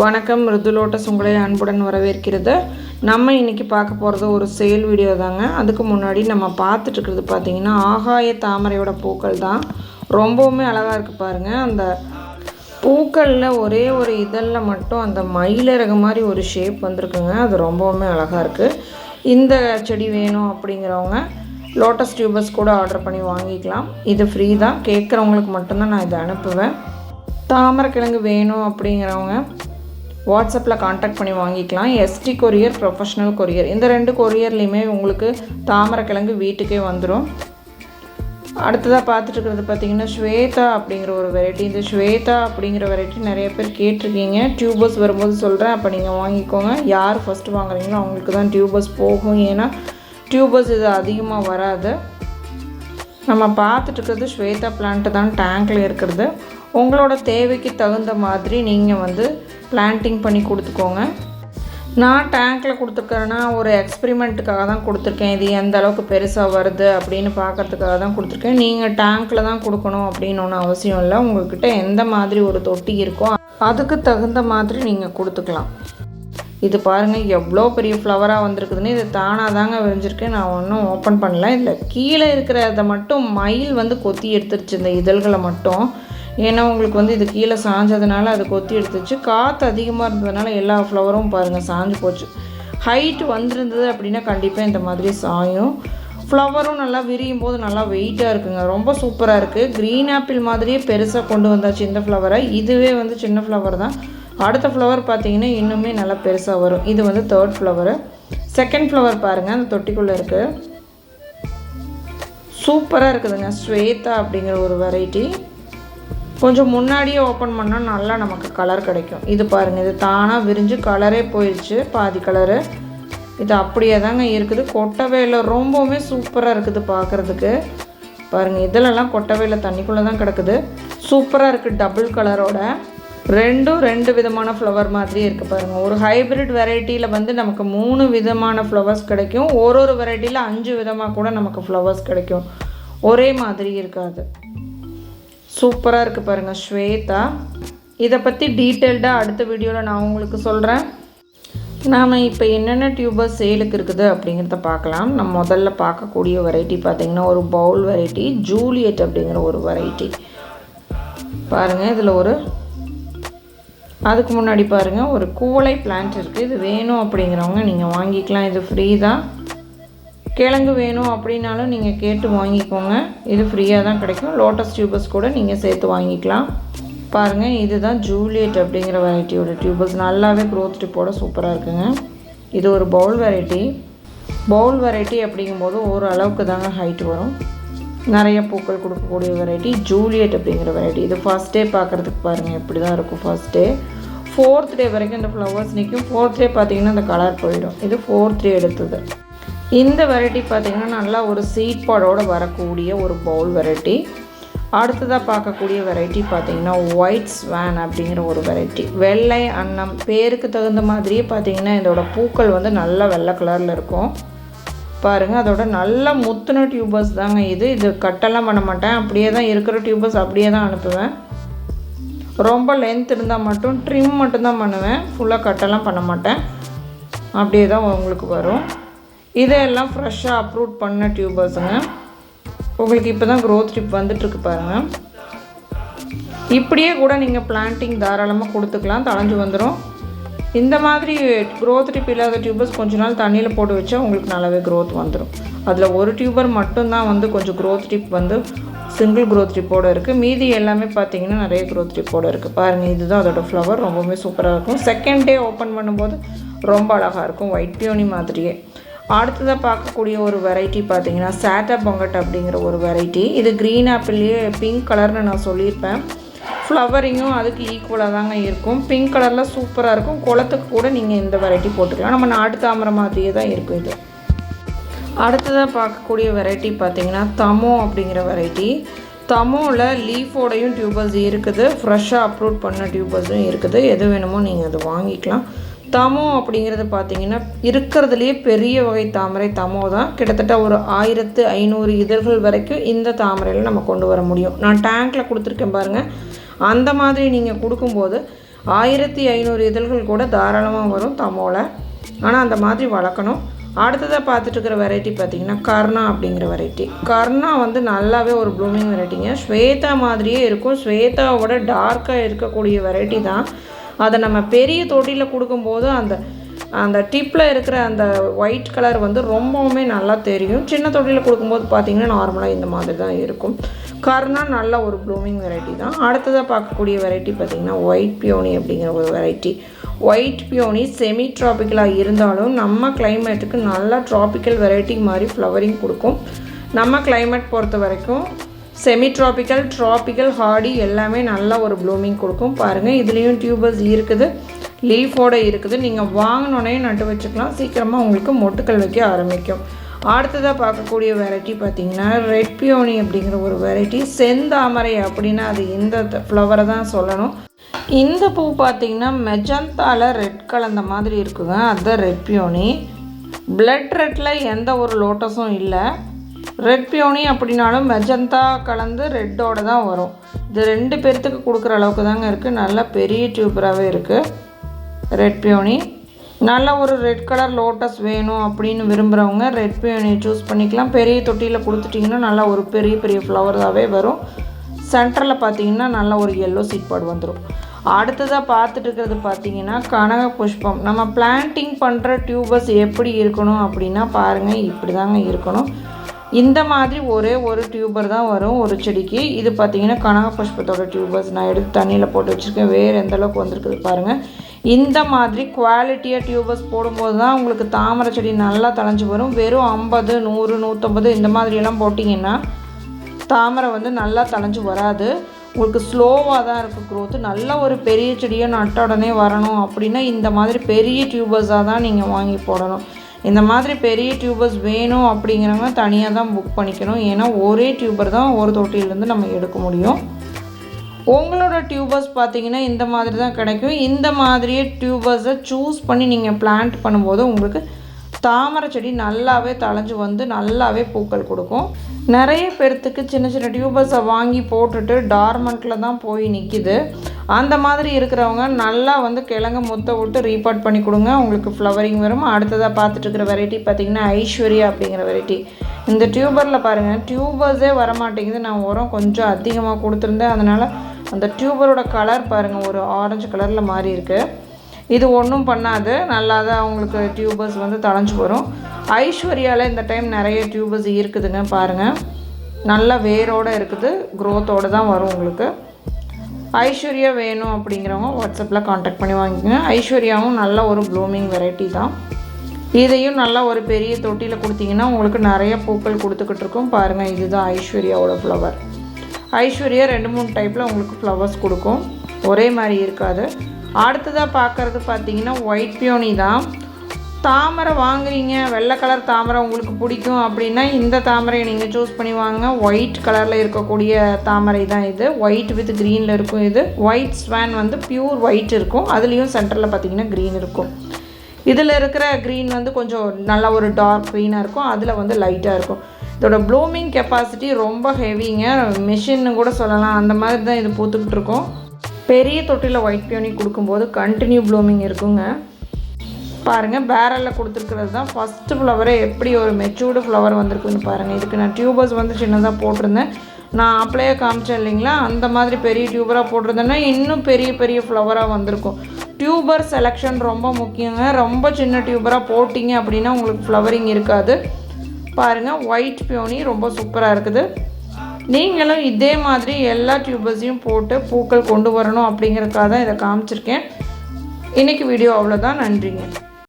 வணக்கம் மிருதுலோட்டஸ் உங்களை அன்புடன் வரவேற்கிறது. நம்ம இன்றைக்கி பார்க்க போகிறது ஒரு சேல் வீடியோ தாங்க. அதுக்கு முன்னாடி நம்ம பார்த்துட்ருக்கிறது பார்த்திங்கன்னா பார்த்தீங்கன்னா ஆகாய தாமரையோட பூக்கள் தான். ரொம்பவுமே அழகாக இருக்குது பாருங்கள் அந்த பூக்களில் ஒரே ஒரு இதழில் மட்டும் அந்த மயிலிறகு மாதிரி ஒரு ஷேப் வந்திருக்குங்க. அது ரொம்பவுமே அழகாக இருக்குது இந்த செடி வேணும் அப்படிங்கிறவங்க லோட்டஸ் டியூபர்ஸ் கூட ஆர்டர் பண்ணி வாங்கிக்கலாம். இது ஃப்ரீ தான். கேட்குறவங்களுக்கு மட்டும்தான் நான் இதை அனுப்புவேன். தாமரைக்கிழங்கு வேணும் அப்படிங்கிறவங்க வாட்ஸ்அப்பில் காண்டாக்ட் பண்ணி வாங்கிக்கலாம். எஸ்டி கொரியர் ப்ரொஃபஷ்னல் கொரியர் இந்த ரெண்டு கொரியர்லேயுமே உங்களுக்கு தாமரைக்கிழங்கு வீட்டுக்கே வந்துடும் அடுத்ததாக பார்த்துட்டு இருக்கிறது பார்த்தீங்கன்னா ஸ்வேதா அப்படிங்கிற ஒரு வெரைட்டி இந்த ஸ்வேதா அப்படிங்கிற வெரைட்டி நிறைய பேர் கேட்டிருக்கீங்க. டியூபஸ் வரும்போது சொல்கிறேன் அப்போ நீங்கள் வாங்கிக்கோங்க. யார் ஃபஸ்ட்டு வாங்குறீங்களோ அவங்களுக்கு தான் டியூபஸ் போகும். ஏன்னா டியூபஸ் இது அதிகமாக வராது. நம்ம பார்த்துட்டு இருக்கிறது ஸ்வேதா பிளான்ட்டு தான் டேங்க்கில் இருக்கிறது. உங்களோட தேவைக்கு தகுந்த மாதிரி நீங்கள் வந்து பிளான்டிங் பண்ணி கொடுத்துக்கோங்க. நான் டேங்க்கில் கொடுத்துருக்கேன்னா ஒரு எக்ஸ்பெரிமெண்ட்டுக்காக தான் கொடுத்துருக்கேன். இது எந்த அளவுக்கு பெருசாக வருது அப்படின்னு பார்க்கறதுக்காக தான் கொடுத்துருக்கேன். நீங்கள் டேங்க்கில் தான் கொடுக்கணும் அப்படின்னு ஒன்றும் அவசியம் இல்லை. உங்கள்கிட்ட எந்த மாதிரி ஒரு தொட்டி இருக்கோ அதுக்கு தகுந்த மாதிரி நீங்கள் கொடுத்துக்கலாம். இது பாருங்கள் எவ்வளோ பெரிய ஃப்ளவராக வந்திருக்குதுன்னு. இது தானாக தாங்க விரிஞ்சிருக்கேன் நான் ஒன்றும் ஓப்பன் பண்ணல. இல்லை கீழே இருக்கிறத மட்டும் மயில் வந்து கொத்தி எடுத்துருச்சு. இந்த இதழ்களை மட்டும். ஏன்னா உங்களுக்கு வந்து இது கீழே சாஞ்சதுனால அது கொத்தி எடுத்துச்சு. காற்று அதிகமாக இருந்ததுனால எல்லா ஃப்ளவரும் பாருங்கள் சாஞ்சு போச்சு. ஹைட் வந்திருந்தது அப்படின்னா கண்டிப்பாக இந்த மாதிரி சாயும். ஃப்ளவரும் நல்லா விரியும் போது நல்லா வெயிட்டாக இருக்குங்க. ரொம்ப சூப்பராக இருக்குது க்ரீன் ஆப்பிள் மாதிரியே பெருசாக கொண்டு வந்தாச்சு இந்த ஃப்ளவரை இதுவே வந்து சின்ன ஃப்ளவர் தான். அடுத்த ஃப்ளவர் பார்த்தீங்கன்னா இன்னுமே நல்லா பெருசாக வரும். இது வந்து தேர்ட் ஃப்ளவரு செகண்ட் ஃப்ளவர் பாருங்கள் அந்த தொட்டிக்குள்ளே இருக்குது சூப்பராக இருக்குதுங்க. ஸ்வேதா அப்படிங்கிற ஒரு வெரைட்டி கொஞ்சம் முன்னாடியே ஓப்பன் பண்ணால் நல்லா நமக்கு கலர் கிடைக்கும். இது பாருங்கள் இது தானாக விரிஞ்சு கலரே போயிடுச்சு பாதி கலரு இது அப்படியே தாங்க இருக்குது. கொட்டவேல ரொம்பவுமே சூப்பராக இருக்குது பார்க்குறதுக்கு பாருங்கள் இதிலலாம் கொட்டவேல தண்ணிக்குள்ளே தான் கிடக்குது. சூப்பராக இருக்குது டபுள் கலரோட ரெண்டும் ரெண்டு விதமான ஃப்ளவர் மாதிரி இருக்குது பாருங்கள் ஒரு ஹைப்ரிட் வெரைட்டியில் வந்து நமக்கு மூணு விதமான ஃப்ளவர்ஸ் கிடைக்கும். ஒரு ஒரு வெரைட்டியில் அஞ்சு விதமாக கூட நமக்கு ஃப்ளவர்ஸ் கிடைக்கும். ஒரே மாதிரி இருக்காது. சூப்பராக இருக்குது பாருங்கள் ஸ்வேதா. இதை பற்றி டீட்டெயில்டாக அடுத்த வீடியோவில் நான் உங்களுக்கு சொல்கிறேன் நாம் இப்போ என்னென்ன டியூபர் சேலுக்கு இருக்குது அப்படிங்கிறத பார்க்கலாம். நம்ம முதல்ல பார்க்கக்கூடிய வெரைட்டி பார்த்திங்கன்னா ஒரு பவுல் வெரைட்டி ஜூலியட் அப்படிங்கிற ஒரு வெரைட்டி பாருங்கள் இதில் ஒரு அதுக்கு முன்னாடி பாருங்கள் ஒரு கூவளை பிளான்ட் இருக்குது இது வேணும் அப்படிங்கிறவங்க நீங்கள் வாங்கிக்கலாம். இது ஃப்ரீ தான். கிழங்கு வேணும் அப்படின்னாலும் நீங்கள் கேட்டு வாங்கிக்கோங்க. இது ஃப்ரீயாக தான் கிடைக்கும். லோட்டஸ் டியூபஸ் கூட நீங்கள் சேர்த்து வாங்கிக்கலாம். பாருங்கள் இதுதான் ஜூலியட் அப்படிங்கிற வெரைட்டியோட டியூபஸ் நல்லாவே க்ரோத் டிப்போட சூப்பராக இருக்குங்க. இது ஒரு பவுல் வெரைட்டி பவுல் வெரைட்டி அப்படிங்கும்போது ஓரளவுக்கு தாங்க ஹைட் வரும். நிறைய பூக்கள் கொடுக்கக்கூடிய வெரைட்டி ஜூலியட் அப்படிங்கிற வெரைட்டி இது ஃபஸ்ட் டே பார்க்குறதுக்கு பாருங்கள் எப்படி தான் இருக்கும் ஃபஸ்ட் டே ஃபோர்த் டே வரைக்கும் இந்த ஃப்ளவர்ஸ் நிற்கும் ஃபோர்த் டே பார்த்தீங்கன்னா இந்த கலர் போயிடும். இது ஃபோர்த் டே எடுத்தது. இந்த வெரைட்டி பார்த்திங்கன்னா நல்லா ஒரு சீட் பாடோடு வரக்கூடிய ஒரு பவுல் வெரைட்டி அடுத்ததாக பார்க்கக்கூடிய வெரைட்டி பார்த்திங்கன்னா ஒயிட் ஸ்வேன் அப்படிங்கிற ஒரு வெரைட்டி வெள்ளை அன்னம் பேருக்கு தகுந்த மாதிரியே பார்த்திங்கன்னா இதோட பூக்கள் வந்து நல்லா வெள்ளை கலரில் இருக்கும். பாருங்கள் அதோட நல்ல முத்துன டியூபர்ஸ் தாங்க இது. இது கட்டெல்லாம் பண்ண மாட்டேன். அப்படியே தான் இருக்கிற டியூபர்ஸ் அப்படியே தான் அனுப்புவேன். ரொம்ப லென்த் இருந்தால் மட்டும் ட்ரிம் மட்டும்தான் பண்ணுவேன். ஃபுல்லாக கட்டெல்லாம் பண்ண மாட்டேன். அப்படியே தான் உங்களுக்கு வரும். இதையெல்லாம் ஃப்ரெஷ்ஷாக அப்ரூவ் பண்ண டியூபர்ஸுங்க உங்களுக்கு இப்போ தான் க்ரோத் டிப் வந்துட்டுருக்கு பாருங்கள் இப்படியே கூட நீங்கள் பிளான்ட்டிங் தாராளமாக கொடுத்துக்கலாம் தளைஞ்சு வந்துடும் இந்த மாதிரி க்ரோத் டிப் இல்லாத டியூபர்ஸ் கொஞ்ச நாள் தண்ணியில் போட்டு வச்சா உங்களுக்கு நல்லாவே க்ரோத் வந்துடும் அதில் ஒரு டியூபர் மட்டும்தான் வந்து கொஞ்சம் க்ரோத் டிப் வந்து சிங்கிள் க்ரோத் ட்ரிப்போடு இருக்குது மீதி எல்லாமே பார்த்தீங்கன்னா நிறைய க்ரோத் ட்ரிப்போடு இருக்குது பாருங்கள் இதுதான் அதோடய ஃப்ளவர் ரொம்பவுமே சூப்பராக இருக்கும். செகண்ட் டே ஓப்பன் பண்ணும்போது ரொம்ப அழகாக இருக்கும். ஒயிட் பியோனி மாதிரியே. அடுத்ததாக பார்க்கக்கூடிய ஒரு வெரைட்டி பார்த்தீங்கன்னா சேட்டா பொங்கட் அப்படிங்கிற ஒரு வெரைட்டி இது க்ரீன் ஆப்பிள்லேயே பிங்க் கலர்னு நான் சொல்லியிருப்பேன். ஃப்ளவரிங்கும் அதுக்கு ஈக்குவலாக தாங்க இருக்கும். பிங்க் கலரில் சூப்பராக இருக்கும். குளத்துக்கு கூட நீங்கள் இந்த வெரைட்டி போட்டுக்கலாம். நம்ம நாட்டு தாமரை மாதிரியே தான் இருக்கும் இது. அடுத்ததாக பார்க்கக்கூடிய வெரைட்டி பார்த்தீங்கன்னா தமோ அப்படிங்கிற வெரைட்டி தமோவில் லீஃபோடையும் டியூபர்ஸ் இருக்குது. ஃப்ரெஷ்ஷாக அப்லோட் பண்ண டியூபர்ஸும் இருக்குது. எது வேணுமோ நீங்கள் அதை வாங்கிக்கலாம். தமோ அப்படிங்கிறது பார்த்தீங்கன்னா இருக்கிறதுலையே பெரிய வகை தாமரை தமோ தான். கிட்டத்தட்ட ஒரு ஆயிரத்து ஐநூறு இதழ்கள் வரைக்கும் இந்த தாமரையில் நம்ம கொண்டு வர முடியும். நான் டேங்க்கில் கொடுத்துருக்கேன் பாருங்கள் அந்த மாதிரி நீங்கள் கொடுக்கும்போது ஆயிரத்தி ஐநூறு இதழ்கள் கூட தாராளமாக வரும் தமோவில் ஆனால் அந்த மாதிரி வளர்க்கணும். அடுத்ததாக பார்த்துட்டு இருக்கிற வெரைட்டி பார்த்திங்கன்னா கர்ணா அப்படிங்கிற வெரைட்டி கர்ணா வந்து நல்லாவே ஒரு ப்ளூமிங் வெரைட்டிங்க ஸ்வேதா மாதிரியே இருக்கும். ஸ்வேதாவோட டார்க்காக இருக்கக்கூடிய வெரைட்டி தான். அதை நம்ம பெரிய தொட்டியில் கொடுக்கும்போது அந்த அந்த டிப்பில் இருக்கிற அந்த ஒயிட் கலர் வந்து ரொம்பவுமே நல்லா தெரியும். சின்ன தொட்டியில் கொடுக்கும்போது பார்த்திங்கன்னா நார்மலாக இந்த மாதிரி தான் இருக்கும். கருணா நல்ல ஒரு ப்ளூமிங் வெரைட்டி தான். அடுத்ததாக பார்க்கக்கூடிய வெரைட்டி பார்த்திங்கன்னா ஒயிட் பியோனி அப்படிங்கிற ஒரு வெரைட்டி ஒயிட் பியோனி செமி ட்ராபிக்கலாக இருந்தாலும் நம்ம கிளைமேட்டுக்கு நல்லா ட்ராபிக்கல் வெரைட்டி மாதிரி ஃப்ளவரிங் கொடுக்கும். நம்ம கிளைமேட் பொறுத்த வரைக்கும் செமி ட்ராபிக்கல் ட்ராபிக்கல் ஹார்டி எல்லாமே நல்லா ஒரு ப்ளூமிங் கொடுக்கும். பாருங்கள் இதுலேயும் டியூபர்ஸ் இருக்குது. லீஃபோடு இருக்குது. நீங்கள் வாங்கினோடனே நட்டு வச்சுக்கலாம். சீக்கிரமாக உங்களுக்கு மொட்டுக்கள் வைக்க ஆரம்பிக்கும். அடுத்ததாக பார்க்கக்கூடிய வெரைட்டி பார்த்திங்கன்னா ரெட் பியோனி அப்படிங்கிற ஒரு வெரைட்டி செந்தாமரை அப்படின்னா அது இந்த ஃப்ளவரை தான் சொல்லணும். இந்த பூ பார்த்திங்கன்னா மெஜந்தாவில் ரெட் கலந்த மாதிரி இருக்குங்க. அதுதான் ரெட் பியோனி பிளட் ரெட்டில் எந்த ஒரு லோட்டஸும் இல்லை. ரெட் பியோனி அப்படின்னாலும் மெஜந்தா கலந்து ரெட்டோட தான் வரும். இது ரெண்டு பேர்த்துக்கு கொடுக்குற அளவுக்கு தாங்க இருக்குது நல்லா பெரிய டியூபராகவே இருக்குது ரெட் பியோனி நல்ல ஒரு ரெட் கலர் லோட்டஸ் வேணும் அப்படின்னு விரும்புகிறவங்க ரெட் பியோனி சூஸ் பண்ணிக்கலாம். பெரிய தொட்டியில் கொடுத்துட்டிங்கன்னா நல்லா ஒரு பெரிய பெரிய ஃப்ளவராகவே வரும். சென்டரில் பார்த்தீங்கன்னா நல்ல ஒரு எல்லோ சீட்பாடு வந்துடும் அடுத்ததாக பார்த்துட்டு இருக்கிறது பார்த்தீங்கன்னா கனக புஷ்பம். நம்ம பிளான்டிங் பண்ணுற டியூபர்ஸ் எப்படி இருக்கணும் அப்படின்னா பாருங்கள் இப்படி தாங்க இருக்கணும். இந்த மாதிரி ஒரே ஒரு டியூபர் தான் வரும் ஒரு செடிக்கு. இது பார்த்தீங்கன்னா கனகபுஷ்பத்தோட டியூபர்ஸ் நான் எடுத்து தண்ணியில் போட்டு வச்சுருக்கேன். வேறு எந்த அளவுக்கு வந்திருக்குது பாருங்கள் இந்த மாதிரி குவாலிட்டியாக டியூபர்ஸ் போடும்போது தான் உங்களுக்கு தாமரை செடி நல்லா தலைஞ்சு வரும். வெறும் ஐம்பது நூறு நூற்றம்பது இந்த மாதிரியெல்லாம் போட்டிங்கன்னா தாமரை வந்து நல்லா தலைஞ்சு வராது. உங்களுக்கு ஸ்லோவாக தான் இருக்குது க்ரோத்து நல்ல ஒரு பெரிய செடியாக நட்ட உடனே வரணும் அப்படின்னா இந்த மாதிரி பெரிய டியூபர்ஸாக தான் நீங்கள் வாங்கி போடணும். இந்த மாதிரி பெரிய டியூபர்ஸ் வேணும் அப்படிங்கிறவங்க தனியாக தான் புக் பண்ணிக்கணும். ஏன்னா ஒரே டியூபர் தான் ஒரு தொட்டியிலேருந்து நம்ம எடுக்க முடியும். உங்களோட டியூபர்ஸ் பார்த்தீங்கன்னா இந்த மாதிரி தான் கிடைக்கும். இந்த மாதிரியே டியூபர்ஸை சூஸ் பண்ணி நீங்கள் பிளான்ட் பண்ணும்போது உங்களுக்கு தாமரை செடி நல்லாவே தளைஞ்சு வந்து நல்லாவே பூக்கள் கொடுக்கும். நிறைய பேர்த்துக்கு சின்ன சின்ன டியூபர்ஸை வாங்கி போட்டுட்டு டார்மெண்ட்டில் தான் போய் நிற்கிது அந்த மாதிரி இருக்கிறவங்க நல்லா வந்து கிழங்கு முத்த விட்டு ரீபார்ட் பண்ணி கொடுங்க. உங்களுக்கு ஃப்ளவரிங் வரும். அடுத்ததாக பார்த்துட்டு இருக்கிற வெரைட்டி பார்த்திங்கன்னா ஐஸ்வர்யா அப்படிங்கிற வெரைட்டி இந்த டியூபரில் பாருங்கள் டியூபர்ஸே வரமாட்டேங்குது. நான் உரம் கொஞ்சம் அதிகமாக கொடுத்துருந்தேன். அதனால் அந்த டியூபரோட கலர் பாருங்கள் ஒரு ஆரஞ்சு கலரில் மாறி இருக்குது இது ஒன்றும் பண்ணாது. நல்லா தான் அவங்களுக்கு டியூபர்ஸ் வந்து தளைஞ்சு வரும். ஐஸ்வர்யாவில் இந்த டைம் நிறைய டியூபர்ஸ் இருக்குதுங்க பாருங்கள் நல்ல வேரோடு இருக்குது. க்ரோத்தோடு தான் வரும் உங்களுக்கு. ஐஸ்வர்யா வேணும் அப்படிங்கிறவங்க வாட்ஸ்அப்பில் காண்டாக்ட் பண்ணி வாங்கிக்கோங்க. ஐஸ்வர்யாவும் நல்ல ஒரு ப்ளூமிங் வெரைட்டி தான். இதையும் நல்லா ஒரு பெரிய தொட்டியில் கொடுத்தீங்கன்னா உங்களுக்கு நிறைய பூக்கள் கொடுத்துக்கிட்டு இருக்கும். பாருங்கள் இதுதான் ஐஸ்வர்யாவோட ஃப்ளவர் ஐஸ்வர்யா ரெண்டு மூணு டைப்பில் உங்களுக்கு ஃப்ளவர்ஸ் கொடுக்கும். ஒரே மாதிரி இருக்காது. அடுத்ததாக பார்க்குறது பார்த்தீங்கன்னா ஒயிட் பியோனி தான். தாமரை வாங்குறீங்க வெள்ளை கலர் தாமரை உங்களுக்கு பிடிக்கும் அப்படின்னா இந்த தாமரையை நீங்கள் சூஸ் பண்ணி வாங்க ஒயிட் கலரில் இருக்கக்கூடிய தாமரை தான் இது. ஒயிட் வித் க்ரீனில் இருக்கும் இது. ஒயிட் ஸ்வேன் வந்து பியூர் ஒயிட் இருக்கும். அதுலேயும் சென்டரில் பார்த்தீங்கன்னா க்ரீன் இருக்கும். இதில் இருக்கிற க்ரீன் வந்து கொஞ்சம் நல்லா ஒரு டார்க் க்ரீனாக இருக்கும். அதில் வந்து லைட்டாக இருக்கும். இதோட ப்ளூமிங் கெப்பாசிட்டி ரொம்ப ஹெவிங்க மிஷின்னு கூட சொல்லலாம். அந்த மாதிரி தான் இது பூத்துக்கிட்டு இருக்கும். பெரிய தொட்டியில் ஒயிட் பியூனி கொடுக்கும்போது கண்டினியூ ப்ளூமிங் இருக்குங்க. பாருங்கள் பேரலில் கொடுத்துருக்கிறது தான். ஃபஸ்ட்டு ஃப்ளவரே எப்படி ஒரு மெச்சூர்டு ஃப்ளவர் வந்திருக்குன்னு பாருங்கள் இதுக்கு நான் டியூபர்ஸ் வந்து சின்னதாக போட்டிருந்தேன். நான் அப்படியே காமிச்சேன் இல்லைங்களா? அந்த மாதிரி பெரிய டியூபராக போட்டிருந்தேன்னா இன்னும் பெரிய பெரிய ஃப்ளவராக வந்திருக்கும். டியூபர் செலெக்ஷன் ரொம்ப முக்கியங்க. ரொம்ப சின்ன டியூபராக போட்டிங்க அப்படின்னா உங்களுக்கு ஃப்ளவரிங் இருக்காது. பாருங்கள் ஒயிட் பியோனி ரொம்ப சூப்பராக இருக்குது. நீங்களும் இதே மாதிரி எல்லா டியூபர்ஸையும் போட்டு பூக்கள் கொண்டு வரணும் அப்படிங்கிறதுக்காக தான் இதை காமிச்சிருக்கேன். இன்றைக்கி வீடியோ அவ்வளோதான் நன்றிங்க.